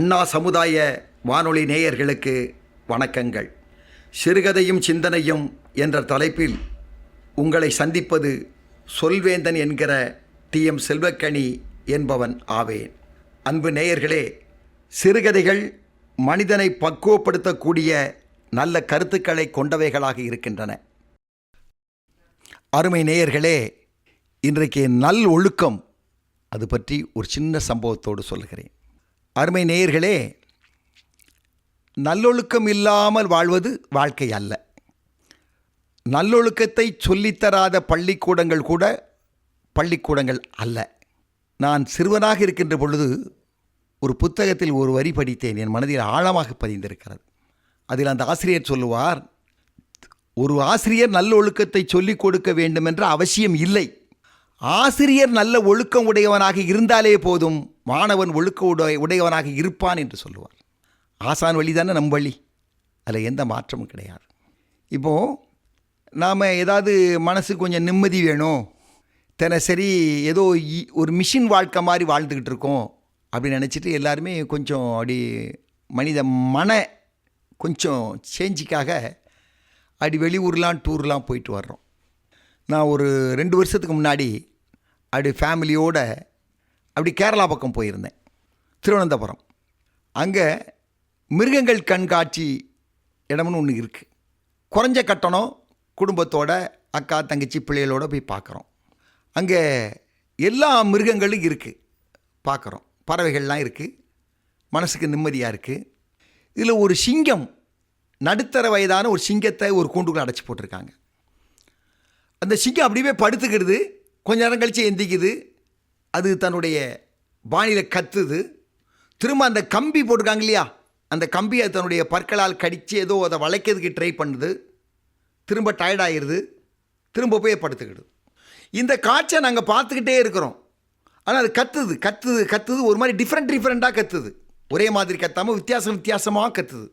அண்ணா சமுதாய வானொலி நேயர்களுக்கு வணக்கங்கள். சிறுகதையும் சிந்தனையும் என்ற தலைப்பில் உங்களை சந்திப்பது சொல்வேந்தன் என்கிற டி. எம். செல்வக்கணி என்பவன் ஆவேன். அன்பு நேயர்களே சிறுகதைகள் மனிதனை பக்குவப்படுத்தக்கூடிய நல்ல கருத்துக்களை கொண்டவைகளாக இருக்கின்றன. அருமை நேயர்களே இன்றைக்கு நல் ஒழுக்கம் அது பற்றி ஒரு சின்ன சம்பவத்தோடு சொல்லுகிறேன். அருமை நேயர்களே நல்லொழுக்கம் இல்லாமல் வாழ்வது வாழ்க்கை அல்ல. நல்லொழுக்கத்தை சொல்லித்தராத பள்ளிக்கூடங்கள் கூட பள்ளிக்கூடங்கள் அல்ல. நான் சிறுவனாக இருக்கின்ற பொழுது ஒரு புத்தகத்தில் ஒரு வரி படித்தேன் என் மனதில் ஆழமாக பதிந்திருக்கிறது. அதில் அந்த ஆசிரியர் சொல்லுவார் ஒரு ஆசிரியர் நல்லொழுக்கத்தை சொல்லிக் கொடுக்க வேண்டுமென்ற அவசியம் இல்லை. ஆசிரியர் நல்ல ஒழுக்கம் உடையவனாக இருந்தாலே போதும் மாணவன் ஒழுக்க உடை உடையவனாக இருப்பான் என்று சொல்லுவார். ஆசான் வழி தானே நம் வழி. அதில் எந்த மாற்றமும் கிடையாது. இப்போது நாம் ஏதாவது மனசு கொஞ்சம் நிம்மதி வேணும். தினசரி ஏதோ இ- ஒரு மிஷின் வாழ்க்கை மாதிரி வாழ்ந்துக்கிட்டு இருக்கோம் அப்படின்னு நினச்சிட்டு எல்லாருமே கொஞ்சம் அப்படி மனித மன கொஞ்சம் சேஞ்சுக்காக அப்படி வெளியூர்லாம் டூர்லாம் போயிட்டு வர்றோம். நான் ஒரு ரெண்டு வருஷத்துக்கு முன்னாடி அப்படி ஃபேமிலியோடு அப்படி கேரளா பக்கம் போயிருந்தேன். திருவனந்தபுரம். அங்கே மிருகங்கள் கண்காட்சி இடம்னு ஒன்று இருக்குது குறைஞ்ச கட்டணம் குடும்பத்தோட அக்கா தங்கச்சி பிள்ளைகளோட போய் பார்க்குறோம். அங்கே எல்லா மிருகங்களும் இருக்குது பார்க்குறோம். பறவைகள்லாம் இருக்குது மனசுக்கு நிம்மதியாக இருக்குது இதில் ஒரு சிங்கம் நடுத்தர வயதான ஒரு சிங்கத்தை ஒரு கூண்டுக்குள்ளே அடைச்சி போட்டிருக்காங்க. அந்த சிங்கம் அப்படியே படுத்துக்கிறது கொஞ்ச நேரம் கழித்து எந்திக்குது. அது தன்னுடைய பாணியில் கத்துது. திரும்ப அந்த கம்பி போட்டிருக்காங்க இல்லையா? அந்த கம்பியை தன்னுடைய பற்களால் கடித்து ஏதோ அதை வளைக்கிறதுக்கு ட்ரை பண்ணுது. திரும்ப டயர்டாகிடுது திரும்ப போய் படுத்துக்கிடுது. இந்த காட்சியை நாங்கள் பார்த்துக்கிட்டே இருக்கிறோம். ஆனால் அது கத்துது கத்துது கத்துது. ஒரு மாதிரி டிஃப்ரெண்ட் டிஃப்ரெண்ட்டாக கத்துது. ஒரே மாதிரி கத்தாமல் வித்தியாசம் வித்தியாசமாக கத்துது.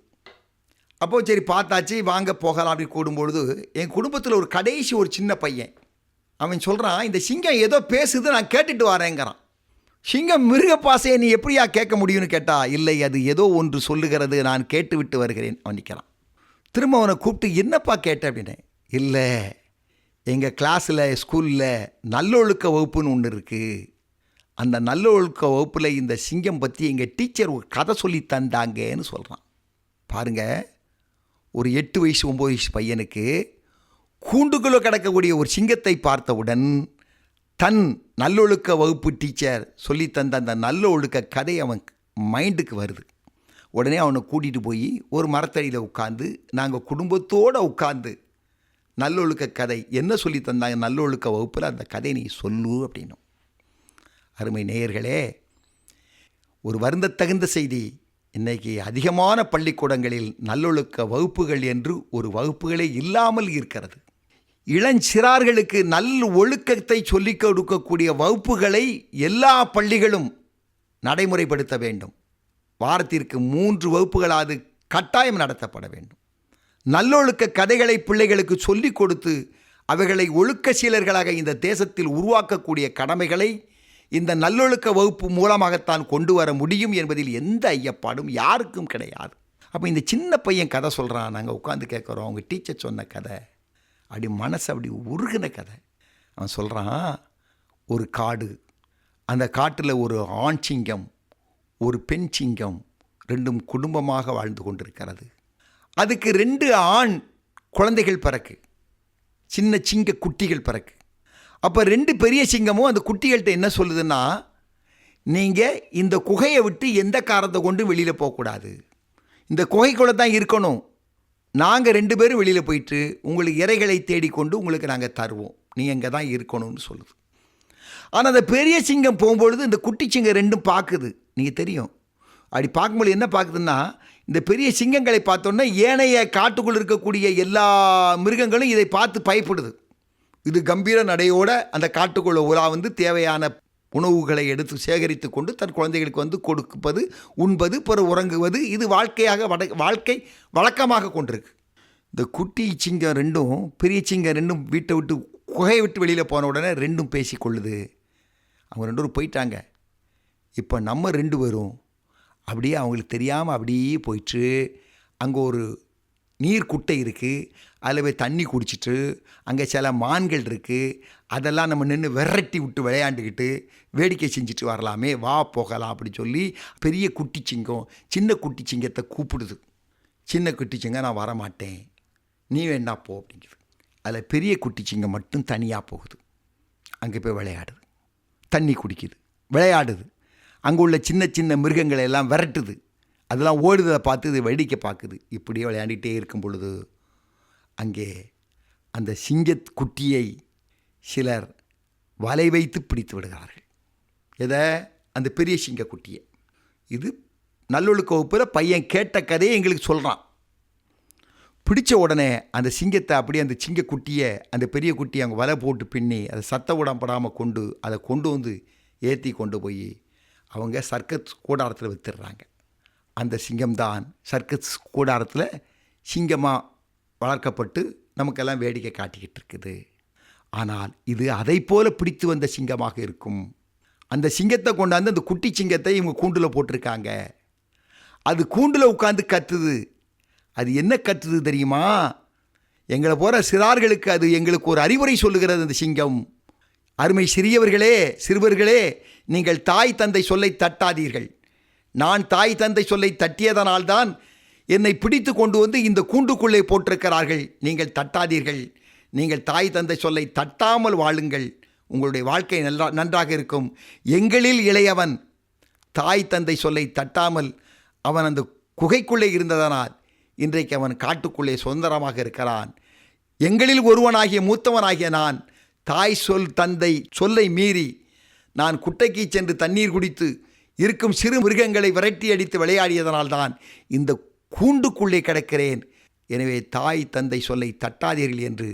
அப்போது சரி பார்த்தாச்சு வாங்க போகலாம் அப்படி கூடும்பொழுது என் குடும்பத்தில் ஒரு கடைசி ஒரு சின்ன பையன். அவன் சொல்கிறான் இந்த சிங்கம் ஏதோ பேசுது நான் கேட்டுட்டு வரேங்கிறான். சிங்கம் மிருக பாசையை நீ எப்படியா கேட்க முடியும்னு கேட்டா இல்லை அது ஏதோ ஒன்று சொல்லுகிறது நான் கேட்டு விட்டு வருகிறேன் அவன் நிற்கிறான் திரும்ப அவனை கூப்பிட்டு என்னப்பா கேட்ட? அப்படின்னேன் இல்லை எங்கள் கிளாஸில் ஸ்கூலில் நல்லொழுக்க வகுப்புன்னு ஒன்று இருக்குது அந்த நல்லொழுக்க வகுப்பில் இந்த சிங்கம் பற்றி எங்கள் டீச்சர் ஒரு கதை சொல்லி தந்தாங்கன்னு சொல்கிறான் பாருங்க ஒரு எட்டு வயசு ஒம்பது வயசு பையனுக்கு கூண்டுக்குள்ளே கிடக்கக்கூடிய ஒரு சிங்கத்தை பார்த்தவுடன் தன் நல்லொழுக்க வகுப்பு டீச்சர் சொல்லி தந்த அந்த நல்ல ஒழுக்க கதை அவன் மைண்டுக்கு வருது. உடனே அவனை கூட்டிகிட்டு போய் ஒரு மரத்தடியில் உட்காந்து நாங்கள் குடும்பத்தோடு உட்காந்து நல்லொழுக்க கதை என்ன சொல்லி தந்தாங்க? நல்லொழுக்க வகுப்பில் அந்த கதை நீ சொல்லு அப்படின்னும். அருமை நேயர்களே ஒரு வருந்த தகுந்த செய்தி. இன்றைக்கி அதிகமான பள்ளிக்கூடங்களில் நல்லொழுக்க வகுப்புகள் என்று ஒரு வகுப்புகளே இல்லாமல் இருக்கிறது. இளஞ்சிறார்களுக்கு நல் ஒழுக்கத்தை சொல்லிக் கொடுக்கக்கூடிய வகுப்புகளை எல்லா பள்ளிகளும் நடைமுறைப்படுத்த வேண்டும். வாரத்திற்கு மூன்று வகுப்புகளாவது கட்டாயம் நடத்தப்பட வேண்டும். நல்லொழுக்க கதைகளை பிள்ளைகளுக்கு சொல்லிக் கொடுத்து அவைகளை ஒழுக்க சீலர்களாக இந்த தேசத்தில் உருவாக்கக்கூடிய கடமைகளை இந்த நல்லொழுக்க வகுப்பு மூலமாகத்தான் கொண்டு வர முடியும் என்பதில் எந்த ஐயப்பாடும் யாருக்கும் கிடையாது. அப்போ இந்த சின்ன பையன் கதை சொல்கிறான் நாங்கள் உட்காந்து கேட்குறோம். அவங்க டீச்சர் சொன்ன கதை. அப்படி மனசு அப்படி உருகின கதை. அவன் சொல்கிறான் ஒரு காடு அந்த காட்டில் ஒரு ஆண் சிங்கம் ஒரு பெண் சிங்கம் ரெண்டும் குடும்பமாக வாழ்ந்து கொண்டிருக்கிறது. அதுக்கு ரெண்டு ஆண் குழந்தைகள் பிறக்கு சின்ன சிங்க குட்டிகள் பிறக்கு. அப்போ ரெண்டு பெரிய சிங்கமும் அந்த குட்டிகள்கிட்ட என்ன சொல்லுதுன்னா நீங்கள் இந்த குகையை விட்டு எந்த காரத்தை கொண்டு வெளியில் போகக்கூடாது? இந்த குகைக்குள்ளே தான் இருக்கணும். நாங்கள் ரெண்டு பேரும் வெளியில் போயிட்டு உங்களுக்கு இறைகளை தேடிக்கொண்டு உங்களுக்கு நாங்கள் தருவோம். நீ இங்கே தான் இருக்கணும்னு சொல்லுது. ஆனால் அந்த பெரிய சிங்கம் போகும்பொழுது இந்த குட்டி சிங்கம் ரெண்டும் பார்க்குது நீங்கள் தெரியும். அப்படி பார்க்கும்போது என்ன பார்க்குதுன்னா இந்த பெரிய சிங்கங்களை பார்த்தோன்னா ஏனைய காட்டுக்குள் இருக்கக்கூடிய எல்லா மிருகங்களும் இதை பார்த்து பயப்படுது. இது கம்பீர நடையோட அந்த காட்டுக்குள்ள உலா வந்து தேவையான உணவுகளை எடுத்து சேகரித்து கொண்டு தன் குழந்தைகளுக்கு வந்து கொடுப்பது உண்பது பிறகு உறங்குவது இது வாழ்க்கையாக வட வாழ்க்கை வழக்கமாக கொண்டிருக்கு. இந்த குட்டி சிங்கம் ரெண்டும் பெரிய சிங்கம் ரெண்டும் வீட்டை விட்டு குகையை விட்டு வெளியில் போன உடனே ரெண்டும் பேசிக்கொள்ளுது. அவங்க ரெண்டு பேரும் போயிட்டாங்க. இப்போ நம்ம ரெண்டு பேரும் அப்படியே அவங்களுக்கு தெரியாமல் அப்படியே போயிட்டு அங்கே ஒரு நீர் குட்டை இருக்குது அதில் போய் தண்ணி குடிச்சிட்டு அங்கே சில மான்கள் இருக்குது அதெல்லாம் நம்ம நின்று விரட்டி விட்டு விளையாண்டுக்கிட்டு வேடிக்கை செஞ்சுட்டு வரலாமே வா போகலாம் அப்படின்னு சொல்லி பெரிய குட்டி சிங்கம் சின்ன குட்டி சிங்கத்தை கூப்பிடுது. சின்ன குட்டி சிங்கம் நான் வரமாட்டேன். நீ வேணா போ அப்படிங்குது. அதில் பெரிய குட்டி சிங்கம் மட்டும் தனியாக போகுது. அங்கே போய் விளையாடுது. தண்ணி குடிக்குது. விளையாடுது. அங்கே உள்ள சின்ன சின்ன மிருகங்களை எல்லாம் விரட்டுது. அதெல்லாம் ஓடுறதை பார்த்து இது வேடிக்கை பார்க்குது. இப்படியே விளையாண்டிகிட்டே இருக்கும் பொழுது அங்கே அந்த சிங்கத் குட்டியை சிலர் வலை வைத்து பிடித்து விடுகிறார்கள். எதை? அந்த பெரிய சிங்க குட்டியை. இது நல்லொழுக்க வகுப்பில் பையன் கேட்ட கதையை எங்களுக்கு சொல்கிறான் பிடிச்ச உடனே அந்த சிங்கத்தை அப்படியே அந்த சிங்க குட்டியை அந்த பெரிய குட்டியை அங்கே வலை போட்டு பின்னி அதை சத்த விடப்படாமல் கொண்டு அதை கொண்டு வந்து ஏற்றி கொண்டு போய் அவங்க சர்க்கஸ் கூடாரத்தில் வித்துடுறாங்க. அந்த சிங்கம்தான். சர்க்கஸ் கூடாரத்தில் சிங்கமாக வளர்க்கப்பட்டு நமக்கெல்லாம் வேடிக்கை காட்டிக்கிட்டு இருக்குது. ஆனால் இது அதை போல பிடித்து வந்த சிங்கமாக இருக்கும். அந்த சிங்கத்தை கொண்டாந்து அந்த குட்டி சிங்கத்தை இவங்க கூண்டில் போட்டிருக்காங்க. அது கூண்டில் உட்காந்து கத்துது. அது என்ன கத்துது தெரியுமா? எங்களை போகிற சிறார்களுக்கு அது எங்களுக்கு ஒரு அறிவுரை சொல்லுகிறது அந்த சிங்கம். அருமை சிறியவர்களே சிறுவர்களே நீங்கள் தாய் தந்தை சொல்லை தட்டாதீர்கள். நான் தாய் தந்தை சொல்லை தட்டியதனால்தான் என்னை பிடித்து கொண்டு வந்து இந்த கூண்டுக்குள்ளே போட்டிருக்கிறார்கள். நீங்கள் தட்டாதீர்கள். நீங்கள் தாய் தந்தை சொல்லை தட்டாமல் வாழுங்கள். உங்களுடைய வாழ்க்கை நல்லா நன்றாக இருக்கும். எங்களில் இளையவன் தாய் தந்தை சொல்லை தட்டாமல் அவன் அந்த குகைக்குள்ளே இருந்ததனால் இன்றைக்கு அவன் காட்டுக்குள்ளே சுதந்திரமாக இருக்கிறான். எங்களில் ஒருவனாகிய மூத்தவனாகிய நான் தாய் சொல் தந்தை சொல்லை மீறி நான் குட்டைக்கு சென்று தண்ணீர் குடித்து இருக்கும் சிறு மிருகங்களை விரட்டி அடித்து விளையாடியதனால்தான் இந்த கூண்டுக்குள்ளே கிடக்கிறேன். எனவே தாய் தந்தை சொல்லை தட்டாதீர்கள் என்று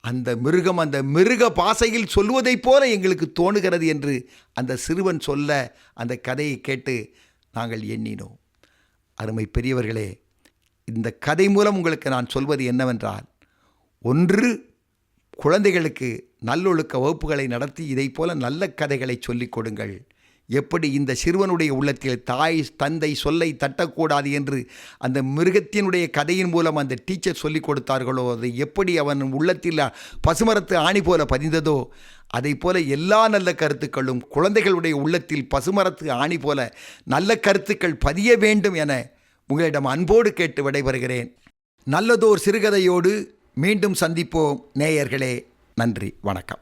அந்த மிருகம் அந்த மிருக பாசையில் சொல்வதைப் போல எங்களுக்கு தோணுகிறது என்று அந்த சிறுவன் சொல்ல அந்த கதையை கேட்டு நாங்கள் எண்ணினோம். அருமை பெரியவர்களே இந்த கதை மூலம் உங்களுக்கு நான் சொல்வது என்னவென்றால் ஒன்று குழந்தைகளுக்கு நல்லொழுக்க வகுப்புகளை நடத்தி இதைப் போல நல்ல கதைகளை சொல்லிக் கொடுங்கள். எப்படி இந்த சிறுவனுடைய உள்ளத்தில் தாய் தந்தை சொல்லை தட்டக்கூடாது என்று அந்த மிருகத்தினுடைய கதையின் மூலம் அந்த டீச்சர் சொல்லிக் கொடுத்தார்களோ அதை எப்படி அவன் உள்ளத்தில் பசுமரத்து ஆணி போல பதிந்ததோ அதை போல எல்லா நல்ல கருத்துக்களும் குழந்தைகளுடைய உள்ளத்தில் பசுமரத்து ஆணி போல நல்ல கருத்துக்கள் பதிய வேண்டும் என உங்களிடம் அன்போடு கேட்டு விடைபெறுகிறேன். நல்லதோர் சிறுகதையோடு மீண்டும் சந்திப்போம். நேயர்களே நன்றி வணக்கம்.